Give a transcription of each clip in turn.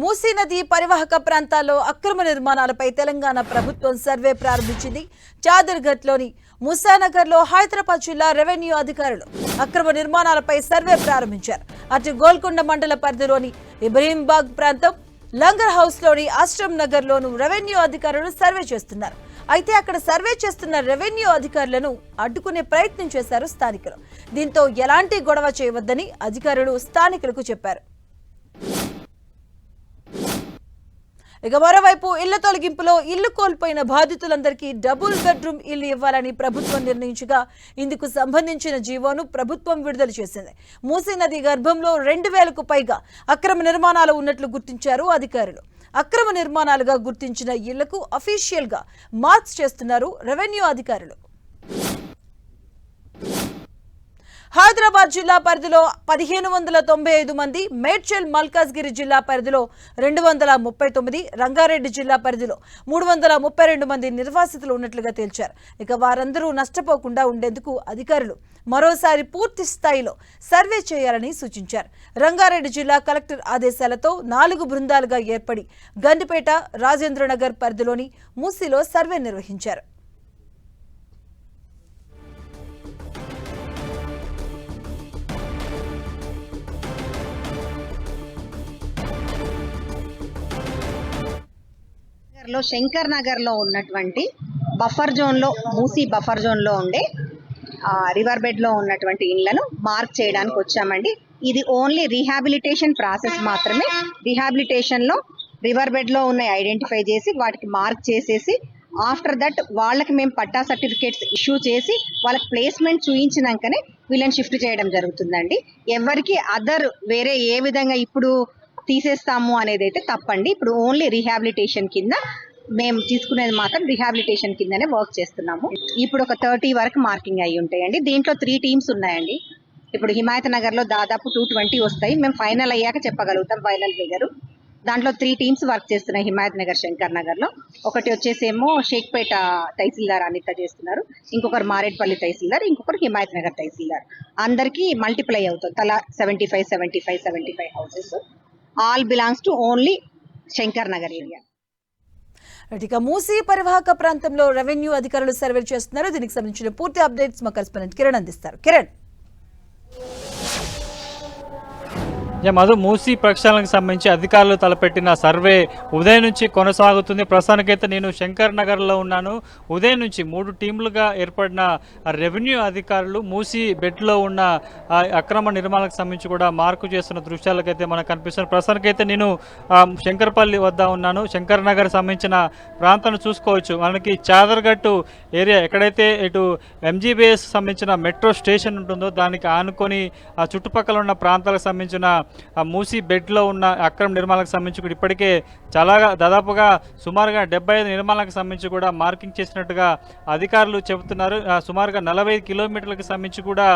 మూసీ నది పరివాహక ప్రాంతాల్లో అక్రమ నిర్మాణాలపై తెలంగాణ ప్రభుత్వం సర్వే ప్రారంభించింది. చాదర్ఘట్లోని ముసానగర్లో హైదరాబాద్ జిల్లా రెవెన్యూ అధికారులు అక్రమ నిర్మాణాలపై సర్వే ప్రారంభించారు. అటు గోల్కొండ మండల పరిధిలోని ఇబ్రహీంబాగ్ ప్రాంతం లంగర్ హౌస్లోని ఆశ్రమ్ నగర్ లోను రెవెన్యూ అధికారులు సర్వే చేస్తున్నారు. అయితే అక్కడ సర్వే చేస్తున్న రెవెన్యూ అధికారులను అడ్డుకునే ప్రయత్నం చేశారు స్థానికులు. దీంతో ఎలాంటి గొడవ చేయవద్దని అధికారులు స్థానికులకు చెప్పారు. ఇక మరోవైపు ఇళ్ళ తొలగింపులో ఇల్లు కోల్పోయిన బాధితులందరికీ డబుల్ బెడ్రూమ్ ఇల్లు ఇవ్వాలని ప్రభుత్వం నిర్ణయించగా ఇందుకు సంబంధించిన జీవోను ప్రభుత్వం విడుదల చేసింది. మూసీ నది గర్భంలో రెండు వేలకు పైగా అక్రమ నిర్మాణాలు ఉన్నట్లు గుర్తించారు అధికారులు. అక్రమ నిర్మాణాలుగా గుర్తించిన ఇళ్ళకు అఫీషియల్గా మార్క్స్ చేస్తున్నారు రెవెన్యూ అధికారులు. హైదరాబాద్ జిల్లా పరిధిలో పదిహేను వందల తొంభై ఐదు మంది మేడ్చల్ మల్కాజ్గిరి జిల్లా పరిధిలో రెండు వందల ముప్పై తొమ్మిది రంగారెడ్డి జిల్లా పరిధిలో మూడు వందల ముప్పై రెండు మంది నిర్వాసితులు ఉన్నట్లుగా తేల్చారు. ఇక వారందరూ నష్టపోకుండా ఉండేందుకు అధికారులు మరోసారి పూర్తి స్థాయిలో సర్వే చేయాలని సూచించారు. రంగారెడ్డి జిల్లా కలెక్టర్ ఆదేశాలతో నాలుగు బృందాలుగా ఏర్పడి గండిపేట రాజేంద్రనగర్ పరిధిలోని మూసీలో సర్వే నిర్వహించారు. నగర్లో శంకర్ నగర్లో ఉన్నటువంటి బఫర్ జోన్లో మూసీ బఫర్ జోన్లో ఉండే రివర్ బెడ్లో ఉన్నటువంటి ఇళ్ళను మార్క్ చేయడానికి వచ్చామండి. ఇది ఓన్లీ రీహాబిలిటేషన్ ప్రాసెస్ మాత్రమే. రీహాబిలిటేషన్లో రివర్ బెడ్లో ఉన్న ఐడెంటిఫై చేసి వాటికి మార్క్ చేసేసి ఆఫ్టర్ దట్ వాళ్ళకి మేము పట్టా సర్టిఫికేట్స్ ఇష్యూ చేసి వాళ్ళకి ప్లేస్మెంట్ చూయించినాకనే వీళ్ళని షిఫ్ట్ చేయడం జరుగుతుందండి. ఎవరికి అదర్ వేరే ఏ విధంగా ఇప్పుడు తీసేస్తాము అనేది అయితే తప్పండి. ఇప్పుడు ఓన్లీ రీహాబిలిటేషన్ కింద మేము తీసుకునేది మాత్రం రీహాబిలిటేషన్ కిందనే వర్క్ చేస్తున్నాము. ఇప్పుడు ఒక థర్టీ వరకు మార్కింగ్ అయి ఉంటాయండి. దీంట్లో త్రీ టీమ్స్ ఉన్నాయండి. ఇప్పుడు హిమాయత్ నగర్లో దాదాపు టూ ట్వంటీ వస్తాయి. మేము ఫైనల్ అయ్యాక చెప్పగలుగుతాం ఫైనల్ ఫిగర్ దాంట్లో త్రీ టీమ్స్ వర్క్ చేస్తున్నాయి హిమాయత్ నగర్ శంకర్ నగర్లో. ఒకటి వచ్చేసేమో షేక్పేట తహసీల్దార్ అనిత చేస్తున్నారు. ఇంకొకరు మారేడ్పల్లి తహసీల్దార్ ఇంకొకరు హిమాయత్ నగర్ తహసీల్దార్. అందరికీ మల్టిప్లై అవుతుంది. తలా seventy five seventy five seventy five houses all belongs to only Shankar Nagar area ఇక మూసీ పరివాహక ప్రాంతంలో రెవెన్యూ అధికారులు సర్వే చేస్తున్నారు. దీనికి సంబంధించిన పూర్తి అప్డేట్స్ మా కరెస్పాండెంట్ కిరణ్ అందిస్తారు. కిరణ్. మధు మూసీ ప్రక్షాళనకు సంబంధించి అధికారులు తలపెట్టిన సర్వే ఉదయం నుంచి కొనసాగుతుంది. ప్రస్తుతానికైతే నేను శంకర్ నగర్లో ఉన్నాను. ఉదయం నుంచి మూడు టీంలుగా ఏర్పడిన రెవెన్యూ అధికారులు మూసీ బెడ్లో ఉన్న అక్రమ నిర్మాణాలకు సంబంధించి కూడా మార్కు చేస్తున్న దృశ్యాలకైతే మనకు కనిపిస్తుంది ప్రస్తుతానికైతే నేను శంకర్పల్లి వద్ద ఉన్నాను. శంకర్ నగర్ సంబంధించిన ప్రాంతాన్ని చూసుకోవచ్చు. మనకి చాదర్గట్టు ఏరియా ఎక్కడైతే ఇటు ఎంజీబీఎస్ సంబంధించిన మెట్రో స్టేషన్ ఉంటుందో దానికి ఆనుకొని ఆ చుట్టుపక్కల ఉన్న ప్రాంతాలకు సంబంధించిన మూసి బెడ్లో ఉన్న అక్రమ నిర్మాణాలకు సంబంధించి కూడా ఇప్పటికే చాలా దాదాపుగా సుమారుగా డెబ్బై ఐదు నిర్మాణాలకు సంబంధించి కూడా మార్కింగ్ చేసినట్టుగా అధికారులు చెబుతున్నారు. సుమారుగా నలభై కిలోమీటర్లకు సంబంధించి కూడా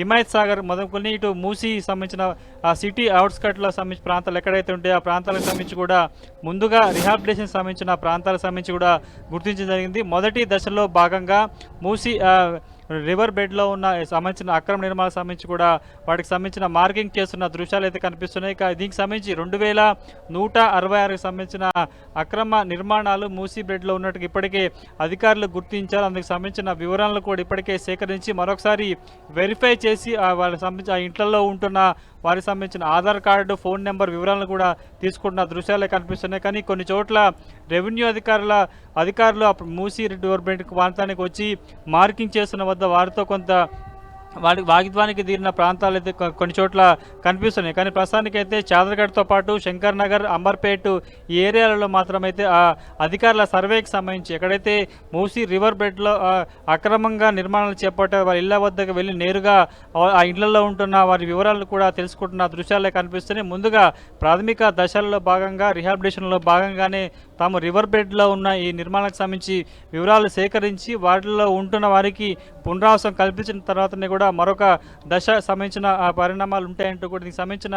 హిమాయత్ సాగర్ మొదలుకొని ఇటు మూసి సంబంధించిన ఆ సిటీ అవుట్స్కట్లో సంబంధించిన ప్రాంతాలు ఎక్కడైతే ఉంటాయో ఆ ప్రాంతాలకు సంబంధించి కూడా ముందుగా రిహాబిలిటేషన్ సంబంధించిన ప్రాంతాలకు సంబంధించి కూడా గుర్తించడం జరిగింది. మొదటి దశలో భాగంగా మూసి రివర్ బెడ్లో ఉన్న సంబంధించిన అక్రమ నిర్మాణాలకు సంబంధించి కూడా వాటికి సంబంధించిన మార్కింగ్ చేస్తున్న దృశ్యాలు అయితే కనిపిస్తున్నాయి. దీనికి సంబంధించి రెండు వేల నూట అరవై ఆరుకు సంబంధించిన అక్రమ నిర్మాణాలు మూసీ బెడ్లో ఉన్నట్టుగా ఇప్పటికే అధికారులు గుర్తించారు. అందుకు సంబంధించిన వివరాలను కూడా ఇప్పటికే సేకరించి మరొకసారి వెరిఫై చేసి వాళ్ళకి సంబంధించి ఆ ఇంట్లలో ఉంటున్న వారికి సంబంధించిన ఆధార్ కార్డు ఫోన్ నెంబర్ వివరాలను కూడా తీసుకుంటున్న దృశ్యాలే కనిపిస్తున్నాయి. కానీ కొన్ని చోట్ల రెవెన్యూ అధికారుల అధికారులు అప్పుడు మూసీ గవర్నమెంట్ ప్రాంతానికి వచ్చి మార్కింగ్ చేస్తున్న వద్ద వారితో కొంత వాడి వాగిద్వానికి తీరిన ప్రాంతాలు అయితే కొన్ని చోట్ల కనిపిస్తున్నాయి. కానీ ప్రస్తుతానికి అయితే చాదర్గఢ్తో పాటు శంకర్ నగర్ అంబర్పేట్ ఈ ఏరియాలలో మాత్రమైతే ఆ అధికారుల సర్వేకి సంబంధించి ఎక్కడైతే మూసీ రివర్ బెడ్లో అక్రమంగా నిర్మాణాలు చేపట్టే వారి ఇళ్ళ వద్దకు వెళ్ళి నేరుగా ఆ- ఆ ఇళ్ళలో ఉంటున్న వారి వివరాలు కూడా తెలుసుకుంటున్న దృశ్యాలే కనిపిస్తున్నాయి. ముందుగా ప్రాథమిక దశల్లో భాగంగా రిహాబిలిటేషన్లో భాగంగానే తాము రివర్ బెడ్లో ఉన్న ఈ నిర్మాణానికి సంబంధించి వివరాలు సేకరించి వాటిలో ఉంటున్న వారికి పునరావాసం కల్పించిన తర్వాతనే కూడా మరొక దశ సంబంధించిన ఆ పరిణామాలు ఉంటాయంటూ కూడా దీనికి సంబంధించిన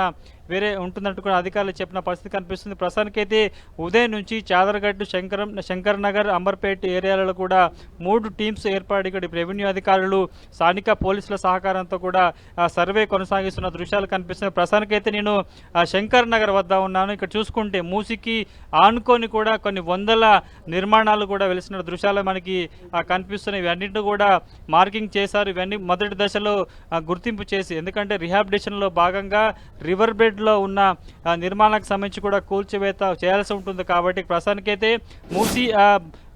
వేరే ఉంటుందంటూ కూడా అధికారులు చెప్పిన పరిస్థితి కనిపిస్తుంది. ప్రస్తుతానికైతే ఉదయం నుంచి చాదరగట్టు శంకరం శంకర్ నగర్ అంబర్పేట్ ఏరియాలలో కూడా మూడు టీమ్స్ ఏర్పాటు ఇక్కడ రెవెన్యూ అధికారులు స్థానిక పోలీసుల సహకారంతో కూడా సర్వే కొనసాగిస్తున్న దృశ్యాలు కనిపిస్తున్నాయి. ప్రస్తుతానికైతే నేను శంకర్ నగర్ వద్ద ఉన్నాను. ఇక్కడ చూసుకుంటే మూసికి ఆనుకొని కూడా కొన్ని వందల నిర్మాణాలు కూడా వెలిసిన దృశ్యాలు మనకి కనిపిస్తున్నాయి. ఇవన్నింటిని కూడా మార్కింగ్ చేశారు. ఇవన్నీ మొదటి దశలో గుర్తింపు చేసి ఎందుకంటే రిహాబిలిటేషన్లో భాగంగా రివర్ బెడ్లో ఉన్న నిర్మాణానికి సంబంధించి కూడా కూల్చివేత చేయాల్సి ఉంటుంది కాబట్టి ప్రస్తుతానికైతే Musi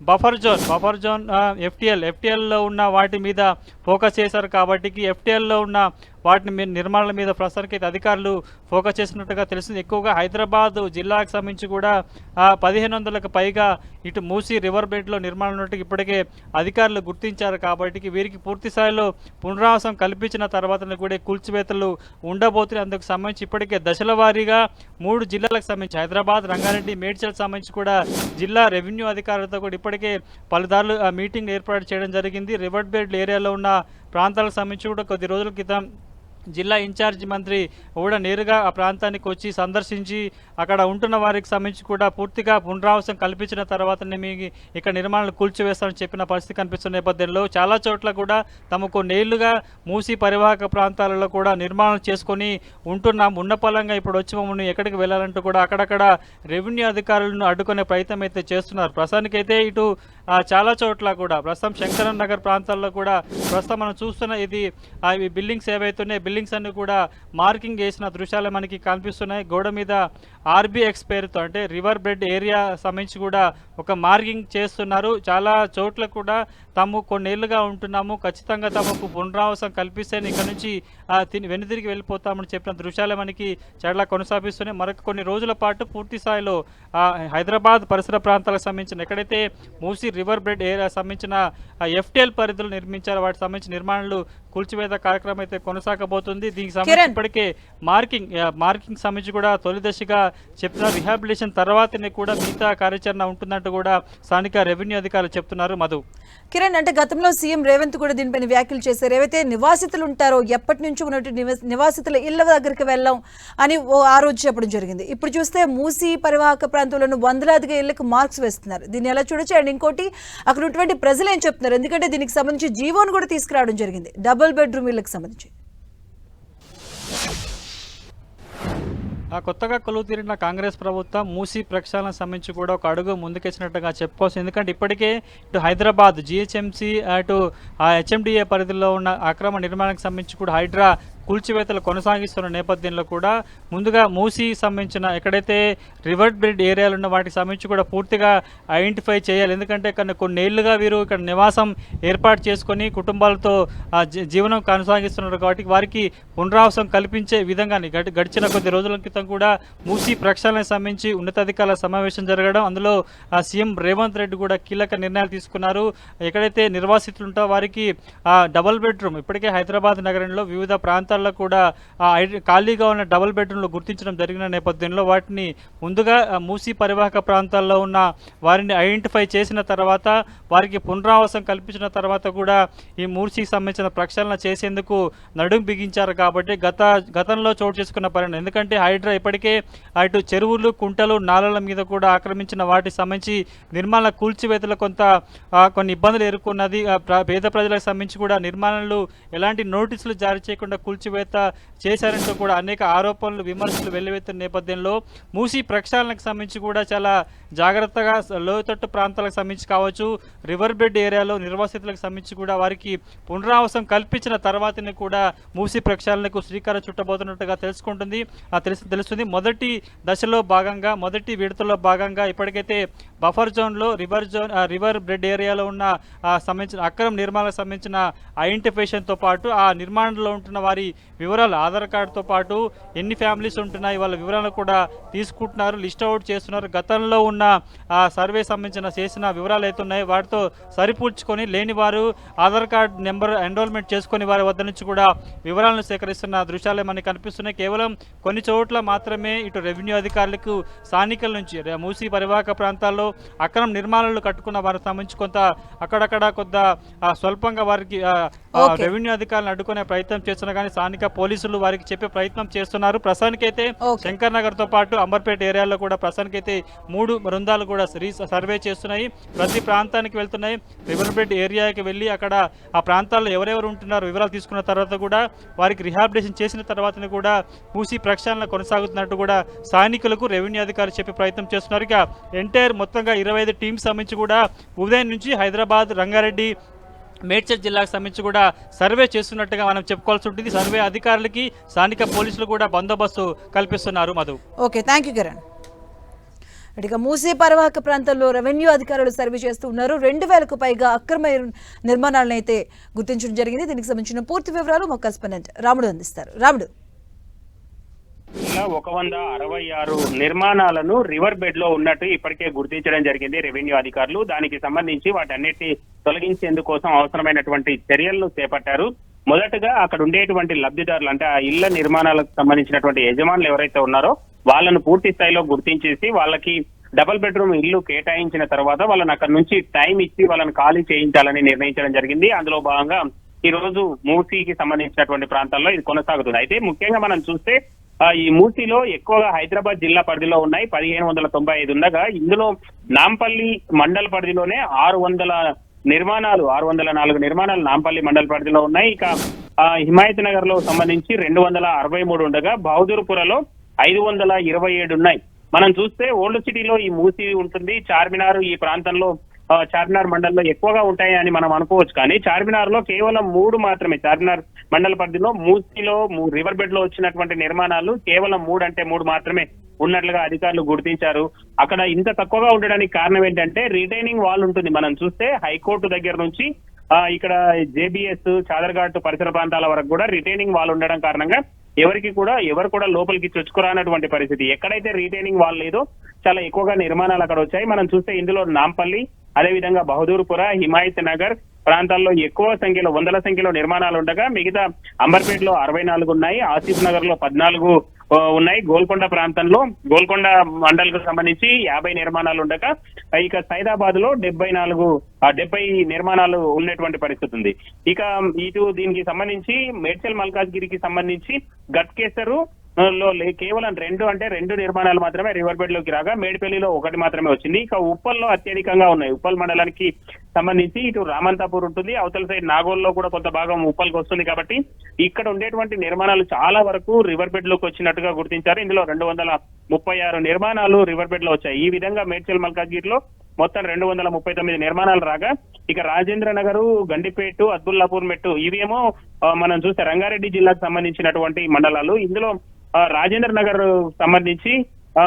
buffer zone buffer zone FTL ఎఫ్టిఎల్లో ఉన్న వాటి మీద ఫోకస్ చేశారు కాబట్టి ఎఫ్టిఎల్లో ఉన్న వాటిని మీ- నిర్మాణాల మీద ప్రస్తుతానికి అయితే అధికారులు ఫోకస్ చేసినట్టుగా తెలిసింది ఎక్కువగా హైదరాబాద్ జిల్లాకు సంబంధించి కూడా పదిహేను వందలకు పైగా ఇటు మూసి రివర్ బెడ్లో నిర్మాణం ఉన్నట్టు ఇప్పటికే అధికారులు గుర్తించారు కాబట్టి వీరికి పూర్తి స్థాయిలో పునరావాసం కల్పించిన తర్వాత కూడా కూల్చివేతలు ఉండబోతున్నాయి. అందుకు సంబంధించి ఇప్పటికే దశల వారీగా మూడు జిల్లాలకు సంబంధించి హైదరాబాద్ రంగారెడ్డి మేడ్చల్ సంబంధించి కూడా జిల్లా రెవెన్యూ అధికారులతో కూడా ఇప్పటికే పలుదారులు ఆ మీటింగ్ ఏర్పాటు చేయడం జరిగింది. రివర్ బెడ్ ఏరియాలో ఉన్న ప్రాంతాలకు సంబంధించి కూడా కొద్ది రోజుల క్రితం జిల్లా ఇన్ఛార్జి మంత్రి కూడా నేరుగా ఆ ప్రాంతానికి వచ్చి సందర్శించి అక్కడ ఉంటున్న వారికి సంబంధించి కూడా పూర్తిగా పునరావాసం కల్పించిన తర్వాతనే మీ ఇక్కడ నిర్మాణాలు కూల్చివేస్తామని చెప్పిన పరిస్థితి కనిపిస్తున్న నేపథ్యంలో చాలా చోట్ల కూడా తమకు నేళ్ళుగా మూసి పరివాహక ప్రాంతాలలో కూడా నిర్మాణాలు చేసుకొని ఉంటున్నాం. ఉన్న పలంగా ఇప్పుడు వచ్చి మమ్మల్ని ఎక్కడికి వెళ్ళాలంటూ కూడా అక్కడక్కడ రెవెన్యూ అధికారులను అడ్డుకునే ప్రయత్నం అయితే చేస్తున్నారు. ప్రస్తుతానికైతే ఇటు చాలా చోట్ల కూడా. ప్రస్తుతం శంకరం నగర్ ప్రాంతాల్లో కూడా ప్రస్తుతం మనం చూస్తున్న ఇది అవి ఈ బిల్డింగ్స్ ఏవైతున్నాయి బిల్డింగ్స్ అన్ని కూడా మార్కింగ్ చేసిన దృశ్యాలు మనకి కనిపిస్తున్నాయి. గోడ మీద ఆర్బీఎక్స్ పేరుతో అంటే రివర్ బెడ్ ఏరియా సంబంధించి కూడా ఒక మార్గింగ్ చేస్తున్నారు. చాలా చోట్ల కూడా తాము కొన్నేళ్ళుగా ఉంటున్నాము. ఖచ్చితంగా తమకు పునరావాసం కల్పిస్తేనే ఇక్కడ నుంచి తిని వెనుదిరిగి వెళ్ళిపోతామని చెప్పిన దృశ్యాలు మనకి చాలా కొనసాగిస్తున్నాయి. మరొక కొన్ని రోజుల పాటు పూర్తి స్థాయిలో హైదరాబాద్ పరిసర ప్రాంతాలకు సంబంధించిన ఎక్కడైతే మూసి రివర్ బ్రెడ్ ఏరియా సంబంధించిన ఎఫ్టీఎల్ పరిధిలో నిర్మించారు వాటికి సంబంధించిన నిర్మాణాలు కూల్చివేత కార్యక్రమం అయితే కొనసాగబోతుంది. దీనికి సంబంధించి. ఇప్పటికే మార్కింగ్ మార్కింగ్ సంబంధించి కూడా తొలి దశగా చెప్పిన రిహాబిలిటేషన్ తర్వాతనే కూడా మిగతా కార్యాచరణ ఉంటుందంటూ కూడా స్థానిక రెవెన్యూ అధికారులు చెప్తున్నారు. మధు. కిరణ్ అంటే గతంలో సీఎం రేవంత్ కూడా దీనిపైన వ్యాఖ్యలు చేశారు. ఏవైతే నివాసితులు ఉంటారో ఎప్పటి నుంచి ఉన్నట్టు నివా- నివాసితుల ఇళ్ళ దగ్గరికి వెళ్ళాం అని ఓ ఆ రోజు చెప్పడం జరిగింది. ఇప్పుడు చూస్తే మూసి పరివాహక ప్రాంతంలోని వందలాదిగా ఇళ్ళకు మార్క్స్ వేస్తున్నారు. దీన్ని ఎలా చూడొచ్చు? అండ్ ఇంకోటి అక్కడ ఉన్నటువంటి ప్రజలు ఏం చెప్తున్నారు? ఎందుకంటే దీనికి సంబంధించి జీవోను కూడా తీసుకురావడం జరిగింది. డబుల్ బెడ్రూమ్ ఇళ్ళకు సంబంధించి ఆ కొత్తగా కొలువు తీరిన కాంగ్రెస్ ప్రభుత్వం మూసీ ప్రక్షాళన సంబంధించి కూడా ఒక అడుగు ముందుకేసినట్టుగా చెప్పుకోవచ్చు. ఎందుకంటే ఇప్పటికే ఇటు హైదరాబాద్ జిహెచ్ఎంసీ అటు ఆ హెచ్ఎండిఏ పరిధిలో ఉన్న అక్రమ నిర్మాణానికి సంబంధించి కూడా హైడ్రా కూల్చివేతలు కొనసాగిస్తున్న నేపథ్యంలో కూడా ముందుగా మూసీ సంబంధించిన ఎక్కడైతే రివర్ బ్రిడ్ ఏరియాలు ఉన్న వాటికి సంబంధించి కూడా పూర్తిగా ఐడెంటిఫై చేయాలి. ఎందుకంటే కొన్ని కొన్నేళ్ళుగా వీరు ఇక్కడ నివాసం ఏర్పాటు చేసుకొని కుటుంబాలతో జీ- జీవనం కొనసాగిస్తున్నారు కాబట్టి వారికి పునరావాసం కల్పించే విధంగా గడి గడిచిన కొద్ది రోజుల క్రితం కూడా మూసీ ప్రక్షాళనకు సంబంధించి ఉన్నతాధికారుల సమావేశం జరగడం అందులో సీఎం రేవంత్ రెడ్డి కూడా కీలక నిర్ణయాలు తీసుకున్నారు. ఎక్కడైతే నిర్వాసితులు ఉంటారో వారికి డబల్ డబుల్ బెడ్రూమ్ ఇప్పటికే హైదరాబాద్ నగరంలో వివిధ ప్రాంతాల్లో కూడా ఖాళీగా ఉన్న డబుల్ బెడ్రూమ్లు గుర్తించడం జరిగిన నేపథ్యంలో వాటిని ముందుగా మూసి మూసీ పరివాహక ప్రాంతాల్లో ఉన్న వారిని ఐడెంటిఫై చేసిన తర్వాత వారికి పునరావాసం కల్పించిన తర్వాత కూడా ఈ మూర్సికి సంబంధించిన ప్రక్షాళన చేసేందుకు నడుం బిగించారు కాబట్టి గత గతంలో చోటు చేసుకున్న పరిణామం. ఎందుకంటే హైడ్రా ఇప్పటికే అటు చెరువులు కుంటలు నాలల మీద కూడా ఆక్రమించిన వాటికి సంబంధించి నిర్మాణ కూల్చివేతలు కొంత కొన్ని ఇబ్బందులు ఎదుర్కొన్నది. పేద ప్రజలకు సంబంధించి కూడా నిర్మాణాలు ఎలాంటి నోటీసులు జారీ చేయకుండా కూల్చివేత చేశారంటూ కూడా అనేక ఆరోపణలు విమర్శలు వెల్లువెత్తిన నేపథ్యంలో మూసీ ప్రక్షాళనకు సంబంధించి కూడా చాలా జాగ్రత్తగా లోతట్టు ప్రాంతాలకు సంబంధించి కావచ్చు రివర్ బెడ్ ఏరియాలో నిర్వాసితులకు సంబంధించి కూడా వారికి పునరావాసం కల్పించిన తర్వాతనే కూడా మూసీ ప్రక్షాళనకు శ్రీకారం చుట్టబోతున్నట్టుగా తెలుసుకుంటుంది. తెలుసు తెలుస్తుంది. మొదటి దశలో భాగంగా మొదటి విడతలో భాగంగా ఇప్పటికైతే బఫర్ జోన్లో రివర్ జోన్ రివర్ బ్రెడ్ ఏరియాలో ఉన్న సంబంధించిన అక్రమ నిర్మాణాలకు సంబంధించిన ఐడెంటిఫికేషన్తో పాటు ఆ నిర్మాణంలో ఉంటున్న వారి వివరాలు ఆధార్ కార్డుతో పాటు ఎన్ని ఫ్యామిలీస్ ఉంటున్నాయి వాళ్ళ వివరాలు కూడా తీసుకుంటున్నారు లిస్ట్ అవుట్ చేస్తున్నారు గతంలో ఉన్న ఆ సర్వే సంబంధించిన చేసిన వివరాలు అయితే ఉన్నాయో వాటితో సరిపూడ్చుకొని లేని వారు ఆధార్ కార్డ్ నెంబర్ ఎన్రోల్మెంట్ చేసుకుని వారి వద్ద నుంచి కూడా వివరాలను సేకరిస్తున్న దృశ్యాలే మనకి కనిపిస్తున్నాయి కేవలం కొన్ని చోట్ల మాత్రమే ఇటు రెవెన్యూ అధికారులకు స్థానికుల నుంచి మూసీ పరివాహక ప్రాంతాల్లో అక్రమ నిర్మాణాలు కట్టుకున్న వారికి సంబంధించి కొంత అక్కడక్కడ కొంత స్వల్పంగా వారికి. రెవెన్యూ అధికారులను అడ్డుకునే ప్రయత్నం చేస్తున్నా కానీ స్థానిక పోలీసులు వారికి చెప్పే ప్రయత్నం చేస్తున్నారు. ప్రస్తుతానికైతే. శంకర్ నగర్తో పాటు అంబర్పేట ఏరియాలో కూడా ప్రస్తుతానికైతే మూడు బృందాలు కూడా సర్వే చేస్తున్నాయి. ప్రతి ప్రాంతానికి వెళ్తున్నాయి. రివర్ బెడ్ ఏరియాకి వెళ్ళి అక్కడ ఆ ప్రాంతాల్లో ఎవరెవరు ఉంటున్నారో వివరాలు తీసుకున్న తర్వాత కూడా వారికి రిహాబిలిటేషన్ చేసిన తర్వాతనే కూడా మూసి ప్రక్షాళన కొనసాగుతున్నట్టు కూడా స్థానికులకు రెవెన్యూ అధికారులు చెప్పే ప్రయత్నం చేస్తున్నారు. ఇక ఎంటైర్ మొత్తంగా ఇరవై ఐదు టీమ్స్ సంబంధించి కూడా ఉదయం నుంచి హైదరాబాద్ రంగారెడ్డి మేడ్చల్ జిల్లాకు సంబంధించి కూడా సర్వే చేస్తున్నట్టుగా మనం చెప్పుకోవాల్సి ఉంటుంది. సర్వే అధికారులకి స్థానిక పోలీసులు కూడా బందోబస్తు కల్పిస్తున్నారు Madhu. Okay thank you Kiran. ఇక మూసీ పరివాహక ప్రాంతంలో రెవెన్యూ అధికారులు సర్వే చేస్తూ ఉన్నారు. రెండు వేలకు పైగా అక్రమ నిర్మాణాలను అయితే గుర్తించడం జరిగింది. దీనికి సంబంధించిన పూర్తి వివరాలు మా కరెస్పాండెంట్ రాముడు అందిస్తారు. రాముడు. ఒక వంద అరవై ఆరు నిర్మాణాలను రివర్ బెడ్లో ఉన్నట్టు ఇప్పటికే గుర్తించడం జరిగింది రెవెన్యూ అధికారులు. దానికి సంబంధించి వాటన్నిటి తొలగించేందుకోసం అవసరమైనటువంటి చర్యలను చేపట్టారు. మొదటగా అక్కడ ఉండేటువంటి లబ్ధిదారులు అంటే ఆ ఇళ్ళ నిర్మాణాలకు సంబంధించినటువంటి యజమానులు ఎవరైతే ఉన్నారో వాళ్ళను పూర్తి స్థాయిలో గుర్తించేసి వాళ్ళకి డబుల్ బెడ్రూమ్ ఇల్లు కేటాయించిన తర్వాత వాళ్ళని అక్కడ నుంచి టైం ఇచ్చి వాళ్ళని ఖాళీ చేయించాలని నిర్ణయించడం జరిగింది. అందులో భాగంగా ఈ రోజు మూసీకి సంబంధించినటువంటి ప్రాంతాల్లో ఇది కొనసాగుతుంది. అయితే ముఖ్యంగా మనం చూస్తే ఈ మూర్తిలో ఎక్కువగా హైదరాబాద్ జిల్లా పరిధిలో ఉన్నాయి. పదిహేను వందల తొంభై ఐదు ఉండగా ఇందులో నాంపల్లి మండల పరిధిలోనే ఆరు వందల నిర్మాణాలు ఆరు వందల నాలుగు నిర్మాణాలు నాంపల్లి మండల పరిధిలో ఉన్నాయి. ఇక హిమాయత్ నగర్లో సంబంధించి రెండు వందల అరవై మూడు ఉండగా బహదూర్పురలో ఐదు వందల ఇరవై ఏడు ఉన్నాయి. మనం చూస్తే ఓల్డ్ సిటీలో ఈ మూసి ఉంటుంది. చార్మినార్ ఈ ప్రాంతంలో చార్మినార్ మండలంలో ఎక్కువగా ఉంటాయి అని మనం అనుకోవచ్చు. కానీ చార్మినార్లో కేవలం మూడు మాత్రమే. చార్మినార్ మండల పరిధిలో మూర్తిలో రివర్ బెడ్లో వచ్చినటువంటి నిర్మాణాలు కేవలం మూడు అంటే మూడు మాత్రమే ఉన్నట్లుగా అధికారులు గుర్తించారు. అక్కడ ఇంత తక్కువగా ఉండడానికి కారణం ఏంటంటే రిటైనింగ్ వాల్ ఉంటుంది. మనం చూస్తే హైకోర్టు దగ్గర నుంచి ఇక్కడ జేబీఎస్ చాదర్ఘాట్ పరిసర ప్రాంతాల వరకు కూడా రిటైనింగ్ వాల్ ఉండడం కారణంగా ఎవరికి కూడా ఎవరు కూడా లోపలికి చొచ్చుకురానటువంటి పరిస్థితి. ఎక్కడైతే రిటైనింగ్ వాల్ లేదో చాలా ఎక్కువగా నిర్మాణాలు అక్కడ వచ్చాయి. మనం చూస్తే ఇందులో నాంపల్లి అదేవిధంగా బహదూర్పుర హిమాయత్ నగర్ ప్రాంతాల్లో ఎక్కువ సంఖ్యలో వందల సంఖ్యలో నిర్మాణాలు ఉండగా మిగతా అంబర్పేటలో అరవై నాలుగు ఉన్నాయి ఆసిఫ్ నగర్లో పద్నాలుగు ఉన్నాయి. గోల్కొండ ప్రాంతంలో గోల్కొండ మండల్కు సంబంధించి యాభై నిర్మాణాలు ఉండగా ఇక సైదాబాద్లో డెబ్బై నాలుగు డెబ్బై నిర్మాణాలు ఉన్నటువంటి పరిస్థితి ఉంది. ఇక ఇటు దీనికి సంబంధించి మేడ్చల్ మల్కాజ్గిరికి సంబంధించి గట్కేసరు కేవలం రెండు అంటే రెండు నిర్మాణాలు మాత్రమే రివర్ బెడ్లోకి రాగా మేడిపల్లిలో ఒకటి మాత్రమే వచ్చింది. ఇక ఉప్పల్లో అత్యధికంగా ఉన్నాయి. ఉప్పల్ మండలానికి సంబంధించి ఇటు రామంతాపూర్ ఉంటుంది. అవతల సైడ్ నాగోల్లో కూడా కొంత భాగం ఉప్పల్కి వస్తుంది కాబట్టి ఇక్కడ ఉండేటువంటి నిర్మాణాలు చాలా వరకు రివర్ బెడ్లోకి వచ్చినట్టుగా గుర్తించారు. ఇందులో రెండు వందల ముప్పై ఆరు నిర్మాణాలు రివర్ బెడ్లో వచ్చాయి. ఈ విధంగా మేడ్చల్ మల్కాజ్గిరిలో మొత్తం రెండు వందల ముప్పై తొమ్మిది నిర్మాణాలు రాగా ఇక రాజేంద్ర నగరు గండిపేటు అబ్దుల్లాపూర్ మెట్టు ఇవేమో మనం చూస్తే రంగారెడ్డి జిల్లాకు సంబంధించినటువంటి మండలాలు. ఇందులో రాజేంద్ర నగర్ సంబంధించి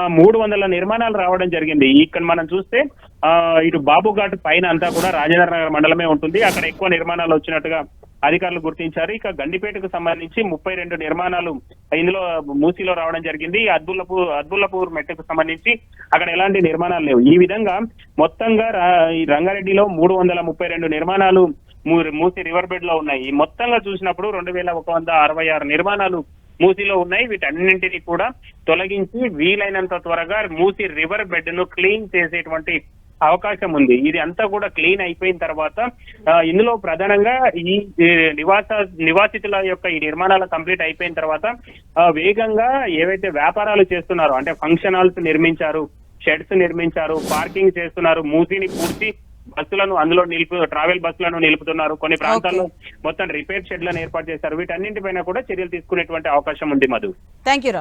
మూడు వందల నిర్మాణాలు రావడం జరిగింది. ఇక్కడ మనం చూస్తే ఆ, ఇటు బాబుఘాట్ పైన అంతా కూడా రాజేంద్ర నగర్ మండలమే ఉంటుంది. అక్కడ ఎక్కువ నిర్మాణాలు వచ్చినట్టుగా అధికారులు గుర్తించారు. ఇక గండిపేటకు సంబంధించి ముప్పై రెండు నిర్మాణాలు ఇందులో మూసీలో రావడం జరిగింది. అద్బుల్లపూర్ అద్బుల్లపూర్ మెట్టకు సంబంధించి అక్కడ ఎలాంటి నిర్మాణాలు లేవు. ఈ విధంగా మొత్తంగా ఈ రంగారెడ్డిలో మూడు వందల ముప్పై రెండు నిర్మాణాలు మూసి రివర్ బెడ్లో ఉన్నాయి మొత్తంగా చూసినప్పుడు రెండు వేల ఒక వంద అరవై ఆరు నిర్మాణాలు మూసీలో ఉన్నాయి. వీటన్నింటినీ కూడా తొలగించి వీలైనంత త్వరగా మూసి రివర్ బెడ్ను క్లీన్ చేసేటువంటి అవకాశం ఉంది. ఇది అంతా కూడా క్లీన్ అయిపోయిన తర్వాత ఇందులో ప్రధానంగా ఈ నివాస నివాసితుల యొక్క ఈ నిర్మాణాలు కంప్లీట్ అయిపోయిన తర్వాత వేగంగా ఏవైతే వ్యాపారాలు చేస్తున్నారో అంటే ఫంక్షన్ హాల్స్ నిర్మించారు షెడ్స్ నిర్మించారు పార్కింగ్ చేస్తున్నారు మూసీని పూర్తి బస్సులను అందులో నిలుపు ట్రావెల్ బస్సులను నిలుపుతున్నారు. కొన్ని ప్రాంతాల్లో మొత్తం రిపేర్ షెడ్లను ఏర్పాటు చేశారు. వీటన్నింటిపైన కూడా చర్యలు తీసుకునేటువంటి అవకాశం ఉంది మధు. Thank you